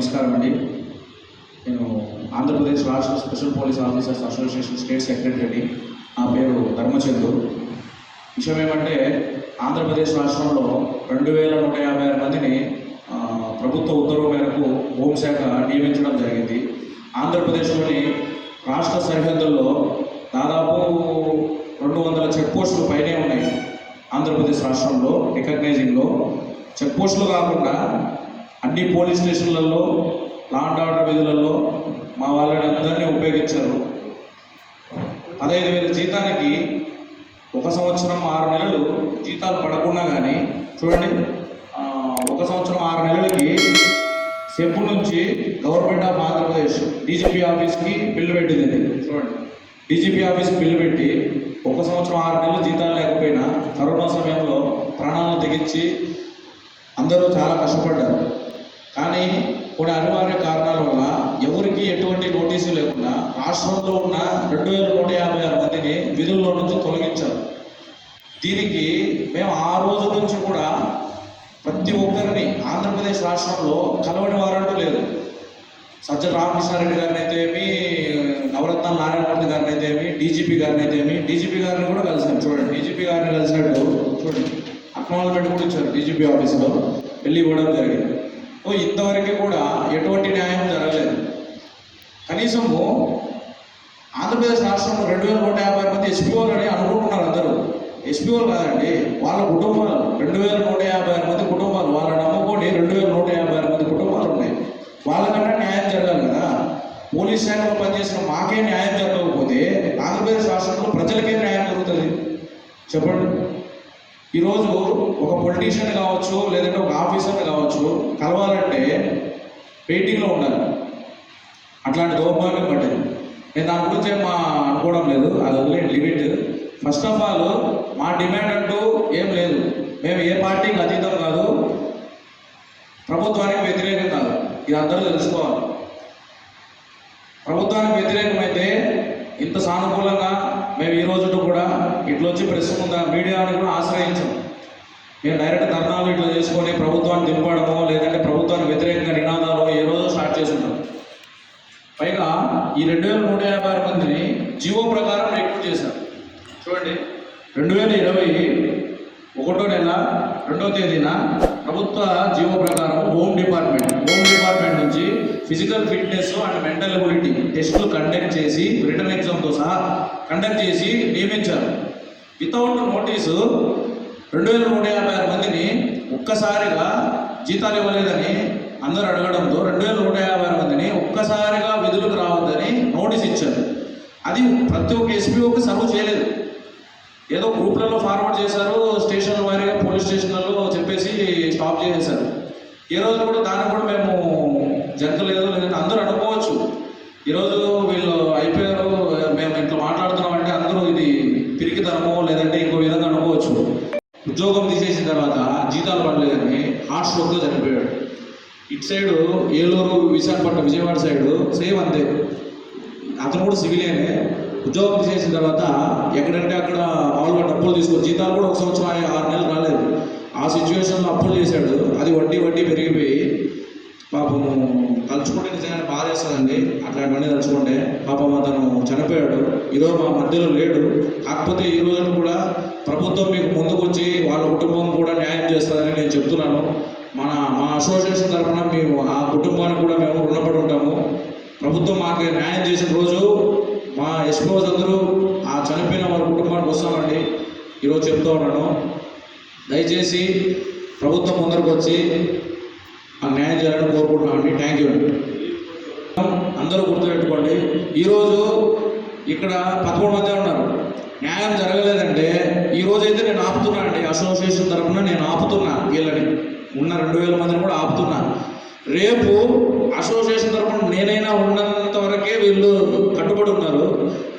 నమస్కారం అండి. నేను ఆంధ్రప్రదేశ్ రాష్ట్ర special police officers association state సెక్రటరీని నా పేరు ధర్మచంద్రు విషయం ఏమంటే ఆంధ్రప్రదేశ్ రాష్ట్రంలో రెండు వేల నూట యాభై ఆరు మందిని ప్రభుత్వ ఉత్తర్వు మేరకు హోంశాఖ నియమించడం జరిగింది. ఆంధ్రప్రదేశ్లోని రాష్ట్ర సరిహద్దుల్లో దాదాపు రెండు వందల చెక్ పోస్టులు పైనే ఉన్నాయి ఆంధ్రప్రదేశ్ రాష్ట్రంలో రికగ్నైజింగ్లో. చెక్ పోస్టులు కాకుండా అన్ని పోలీస్ స్టేషన్లలో లాండ్ ఆర్డర్ విధులలో మా వాళ్ళని అందరినీ ఉపయోగించారు పదహైదు వేల జీతానికి ఒక సంవత్సరం ఆరు నెలలు జీతాలు పడకుండా కానీ చూడండి ఒక సంవత్సరం ఆరు నెలలకి సెప్పు నుంచి గవర్నమెంట్ ఆఫ్ ఆంధ్రప్రదేశ్ డీజీపీ ఆఫీస్కి బిల్లు పెట్టింది ఇది. చూడండి డీజీపీ ఆఫీస్కి బిల్లు పెట్టి ఒక సంవత్సరం ఆరు నెలలు జీతాలు లేకపోయినా కరోనా సమయంలో ప్రాణాలను తెగించి అందరూ చాలా కష్టపడ్డారు కానీ కొన్ని అనివార్య కారణాల వల్ల ఎవరికి ఎటువంటి నోటీసు లేకుండా రాష్ట్రంలో ఉన్న రెండు వేల నూట యాభై ఆరు మందిని విధుల్లో నుంచి తొలగించారు. దీనికి మేము ఆ రోజు నుంచి కూడా ప్రతి ఒక్కరిని ఆంధ్రప్రదేశ్ రాష్ట్రంలో కలవని వారంటూ లేదు. సజ్జల రామకృష్ణారెడ్డి గారిని అయితే ఏమి నవరత్న నారాయణమూర్తి గారిని అయితే ఏమి డీజీపీ గారిని అయితే ఏమి డీజీపీ గారిని కూడా కలిసాను చూడండి. డీజీపీ గారిని కలిసినట్టు చూడండి. అక్నాలజ్మెంట్ కూడా ఇచ్చారు డీజీపీ ఆఫీస్లో. వెళ్ళి ఇవ్వడం జరిగింది. ఇంతవరకు కూడా ఎటువంటి న్యాయం జరగలేదు. కనీసము ఆంధ్రప్రదేశ్ రాష్ట్రంలో రెండు వేల నూట యాభై మంది ఎస్పీఓలు అని అనుకుంటున్నారు అందరూ. ఎస్పీఓలు కాదండి వాళ్ళ కుటుంబాలు. రెండు వేల నూట యాభై ఆరు మంది కుటుంబాలు. వాళ్ళ నమ్ముకొని రెండు వేల నూట యాభై ఆరు మంది కుటుంబాలు ఉన్నాయి. వాళ్ళకన్నా న్యాయం జరగాలి కదా. పోలీస్ శాఖలో పనిచేసిన మాకే న్యాయం జరగకపోతే ఆంధ్రప్రదేశ్ రాష్ట్రంలో ప్రజలకే న్యాయం జరుగుతుంది చెప్పండి. ఈరోజు ఒక పొలిటీషియన్ కావచ్చు లేదంటే ఒక ఆఫీసర్ కావచ్చు కలవాలంటే వెయిటింగ్లో ఉండాలి. అట్లాంటి దౌర్భాగ్యం పట్టింది నేను దాని గురించి మా అనుకోవడం లేదు. అది వదిలేండి లిమిట్ ఫస్ట్ ఆఫ్ ఆల్ మా డిమాండ్ అంటూ ఏం లేదు. మేము ఏ పార్టీకి అతీతం కాదు. ప్రభుత్వానికి వ్యతిరేకం కాదు. ఇది అందరూ తెలుసుకోవాలి. ప్రభుత్వానికి వ్యతిరేకమైతే ఇంత సానుకూలంగా మేము ఈ రోజు కూడా ఇట్లా వచ్చి ప్రెస్ ముందు మీడియాని కూడా ఆశ్రయించాం మేము డైరెక్ట్ ధర్నాలు ఇట్లా చేసుకొని ప్రభుత్వాన్ని దింపడము లేదంటే ప్రభుత్వానికి వ్యతిరేకంగా నినాదాలు ఏ రోజు స్టార్ట్ చేసి పైగా ఈ రెండు వేల నూట యాభై ఆరు మందిని జీవో ప్రకారం రిక్రూట్ చేశారు. చూడండి రెండు వేల ఇరవై ఒకటో నెల రెండో తేదీన ప్రభుత్వ జీవో ప్రకారం హోమ్ డిపార్ట్మెంట్ హోమ్ డిపార్ట్మెంట్ నుంచి physical fitness and mental ability టెస్టులు కండక్ట్ చేసి రిటర్న్ ఎగ్జామ్తో సహా కండక్ట్ చేసి నియమించారు. వితౌట్ నోటీసు రెండు వేల నూట యాభై ఆరు మందిని ఒక్కసారిగా జీతాలు ఇవ్వలేదని అందరూ అడగడంతో రెండు వేల నూట యాభై ఆరు మందిని ఒక్కసారిగా విధులకు రావద్దని నోటీస్ ఇచ్చారు. అది ప్రతి ఒక్క ఎస్పీఓకి సర్వ్ చేయలేదు. ఏదో గ్రూప్లలో ఫార్వర్డ్ చేశారు స్టేషన్ వారిగా పోలీస్ స్టేషన్లలో చెప్పేసి స్టాప్ చేసేసారు. ఈ రోజు కూడా దాన్ని కూడా మేము జరగలేదు లేదంటే అందరూ అనుకోవచ్చు. ఈరోజు వీళ్ళు అయిపోయారు మేము ఇట్లా మాట్లాడుతున్నామంటే అందరూ ఇది పిరికితనమో లేదంటే ఇంకో విధంగా అనుకోవచ్చు. ఉద్యోగం తీసేసిన తర్వాత జీతాలు పడలేదని హార్ట్ స్ట్రోక్తో చనిపోయాడు. ఇటు side Eluru Visakhapatnam Vijayawada side same అంతే. అతను కూడా సివిలియనే. ఉద్యోగం తీసేసిన తర్వాత ఎక్కడంటే అక్కడ మామూలుగా డబ్బులు తీసుకొని జీతాలు కూడా ఒక సంవత్సరం ఆరు నెలలు రాలేదు. ఆ సిచ్యువేషన్లో అప్పులు చేశాడు. అది వడ్డీ వడ్డీ పెరిగిపోయి పాపం తలుచుకుంటే నిజంగానే బాధ అట్లా అట్లాంటివన్నీ తలుచుకుంటే పాపం అతను చనిపోయాడు. ఈరోజు మా మధ్యలో లేడు. కాకపోతే ఈ రోజున కూడా ప్రభుత్వం మీకు ముందుకు వచ్చి వాళ్ళ కుటుంబం కూడా న్యాయం చేస్తుందని నేను చెప్తున్నాను. మన మా అసోసియేషన్ తరఫున మేము ఆ కుటుంబానికి కూడా మేము రుణపడి ఉంటాము. ప్రభుత్వం మాకు న్యాయం చేసిన రోజు మా ఎస్పోజ్ అందరూ ఆ చనిపోయిన వాళ్ళ కుటుంబానికి వస్తామండి. ఈరోజు చెప్తూ ఉన్నాను. దయచేసి ప్రభుత్వం ముందరకు వచ్చి ఆ న్యాయం చేయాలని కోరుకుంటున్నామండి థ్యాంక్ యూ అండి. అందరూ గుర్తుపెట్టుకోండి. ఈరోజు ఇక్కడ పదమూడు మంది ఉన్నారు. న్యాయం జరగలేదంటే ఈ రోజు అయితే నేను ఆపుతున్నా అండి. అసోసియేషన్ తరఫున నేను ఆపుతున్నా వీళ్ళని. ఉన్న రెండు వేల మందిని కూడా ఆపుతున్నా. రేపు అసోసియేషన్ తరఫున నేనైనా ఉన్నంత వరకే వీళ్ళు కట్టుబడి ఉన్నారు.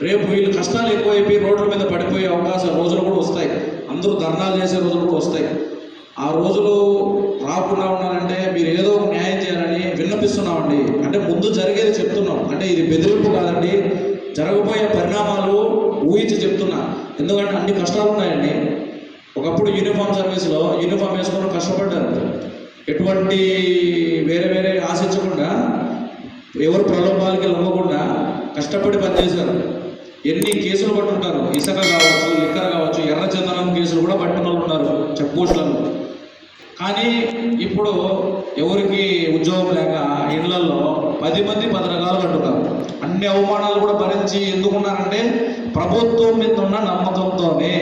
రేపు వీళ్ళు కష్టాలు ఎక్కువైపోయి రోడ్ల మీద పడిపోయే అవకాశం రోజులు కూడా వస్తాయి. అందరూ ధర్నాలు చేసే రోజులు కూడా వస్తాయి. ఆ రోజులు రాకుండా ఉండాలంటే మీరు ఏదో ఒక న్యాయం చేయాలని విన్నపిస్తున్నామండి. అంటే ముందు జరిగేది చెప్తున్నాం. అంటే ఇది బెదిరింపు కాదండి. జరగబోయే పరిణామాలు ఊహించి చెప్తున్నా. ఎందుకంటే అన్ని కష్టాలు ఉన్నాయండి. ఒకప్పుడు యూనిఫామ్ సర్వీస్లో యూనిఫామ్ వేసుకొని కష్టపడ్డారు. ఎటువంటి వేరే వేరే ఆశించకుండా ఎవరు ప్రలోభాలకి లొంగకుండా కష్టపడి పనిచేశారు. ఎన్ని కేసులు పట్టుంటారు? ఇసుక కావచ్చు లిక్కర్ కావచ్చు ఎర్ర చందనం కేసులు కూడా పట్టిన వాళ్ళు ఉన్నారు చెక్ పోస్టులను కానీ ఇప్పుడు ఎవరికి ఉద్యోగం లేక ఇళ్ళలో పది మంది పది రకాలు అంటున్నారు అన్ని అవమానాలు కూడా భరించి ఎందుకున్నారంటే ప్రభుత్వం మీద ఉన్న నమ్మకంతోనే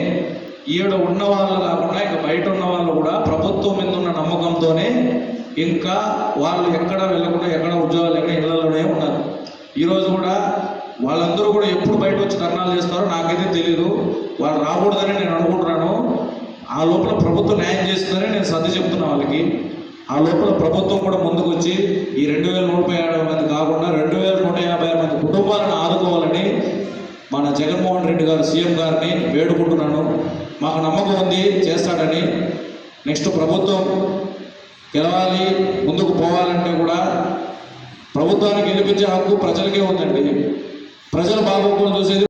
ఈడ ఉన్న వాళ్ళు కాకుండా ఇక బయట ఉన్న వాళ్ళు కూడా ప్రభుత్వం మీద ఉన్న నమ్మకంతోనే ఇంకా వాళ్ళు ఎక్కడ వెళ్ళకుండా ఎక్కడ ఉద్యోగాలు లేకుండా ఇళ్ళలోనే ఉన్నారు. ఈరోజు కూడా వాళ్ళందరూ కూడా ఎప్పుడు బయట వచ్చి ధర్నాలు చేస్తారో నాకైతే తెలియదు వాళ్ళు రాకూడదని నేను అనుకుంటున్నాను. ఆ లోపల ప్రభుత్వం న్యాయం చేస్తుందని నేను సర్ది చెప్తున్నా వాళ్ళకి. ఆ లోపల ప్రభుత్వం కూడా ముందుకు వచ్చి ఈ రెండు వేల నూట యాభై మంది కాకుండా రెండు వేల నూట యాభై ఆరు మంది కుటుంబాలను ఆదుకోవాలని మన జగన్మోహన్ రెడ్డి గారు సీఎం గారిని వేడుకుంటున్నాను. మాకు నమ్మకం ఉంది చేస్తాడని. నెక్స్ట్ ప్రభుత్వం గెలవాలి ముందుకు పోవాలంటే కూడా ప్రభుత్వానికి గెలిపించే హక్కు ప్రజలకే ఉందండి. ప్రజలు బాగోకుండా చూసేది.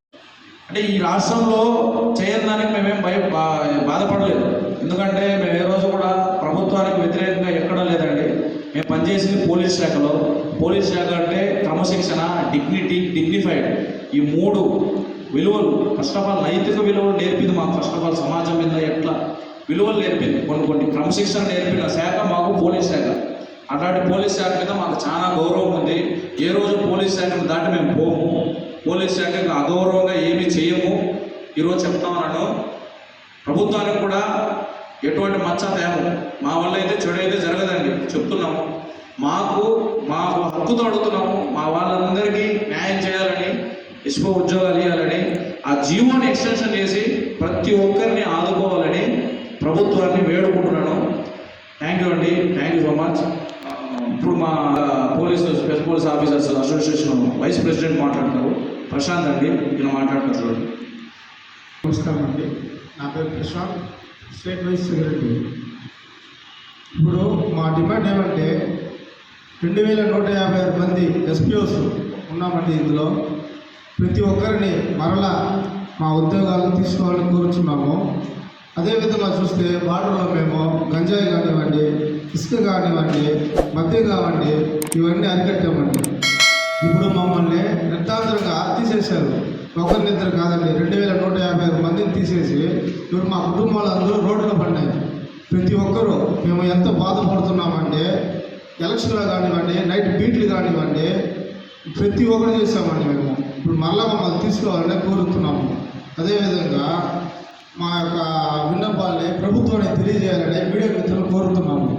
అంటే ఈ రాష్ట్రంలో చేయడానికి మేమేం భయ బా- బాధపడలేదు. ఎందుకంటే మేము ఏ రోజు కూడా ప్రభుత్వానికి వ్యతిరేకంగా ఎక్కడం లేదండి. మేము పనిచేసింది పోలీస్ శాఖలో. పోలీస్ శాఖ అంటే క్రమశిక్షణ డిగ్నిటీ డిగ్నిఫైడ్ ఈ మూడు విలువలు ఫస్ట్ ఆఫ్ ఆల్ నైతిక విలువలు నేర్పింది మాకు ఫస్ట్ ఆఫ్ ఆల్ సమాజం మీద ఎట్లా విలువలు నేర్పింది? కొన్ని కొన్ని క్రమశిక్షణ నేర్పిన శాఖ మాకు పోలీస్ శాఖ. అట్లాంటి పోలీస్ శాఖ మీద మాకు చాలా గౌరవం ఉంది. ఏ రోజు పోలీస్ శాఖను దాటి మేము పోము. పోలీస్ శాఖకు అగౌరవంగా ఏమీ చేయము. ఈరోజు చెప్తామన్నాను ప్రభుత్వానికి కూడా ఎటువంటి మచ్చ తేము. మా వల్ల అయితే చెడు అయితే జరగదండి. చెప్తున్నాము మాకు మా హక్కుతో అడుగుతున్నాము మా వాళ్ళందరికీ న్యాయం చేయాలని ఇసుక ఉద్యోగాలు ఇవ్వాలని ఆ జీవోని ఎక్స్టెన్షన్ చేసి ప్రతి ఒక్కరిని ఆదుకోవాలని ప్రభుత్వాన్ని వేడుకుంటున్నాను. థ్యాంక్ యూ అండి. Thank you so much. ఇప్పుడు మా police special police officers association vice president మాట్లాడతారు ప్రశాంత్ అండి ఇలా మాట్లాడుతున్నారు నమస్కారం అండి. నా పేరు ప్రశాంత్ స్టేట్ వైస్ సెక్రటరీ ఇప్పుడు మా డిమాండ్ ఏమంటే రెండు వేల నూట యాభై ఆరు మంది ఎస్పీఓస్ ఉన్నామండి ఇందులో. ప్రతి ఒక్కరిని మరలా మా ఉద్యోగాలను తీసుకోవాలని కోరుచున్నాము. అదేవిధంగా చూస్తే బార్డర్లో మేము గంజాయి కానివ్వండి ఇసుక కానివ్వండి మద్య కావండి ఇవన్నీ అరికట్టామండి. ఇప్పుడు మమ్మల్ని నిర్ధాంతరంగా తీసేశారు. ఒకరినిద్దరు కాదండి రెండు వేల నూట యాభై ఐదు మందిని తీసేసి ఇప్పుడు మా కుటుంబాలు అందరూ రోడ్డున పడినాయి ప్రతి ఒక్కరూ మేము ఎంత బాధపడుతున్నామంటే ఎలక్షన్లో కానివ్వండి నైట్ బీట్లు కానివ్వండి ప్రతి ఒక్కరు చేసామండి మేము. ఇప్పుడు మళ్ళా మమ్మల్ని తీసుకోవాలని కోరుతున్నాము. అదేవిధంగా మా యొక్క విన్నపాల్ని ప్రభుత్వానికి తెలియజేయాలని మీడియా మిత్రులు కోరుతున్నాము.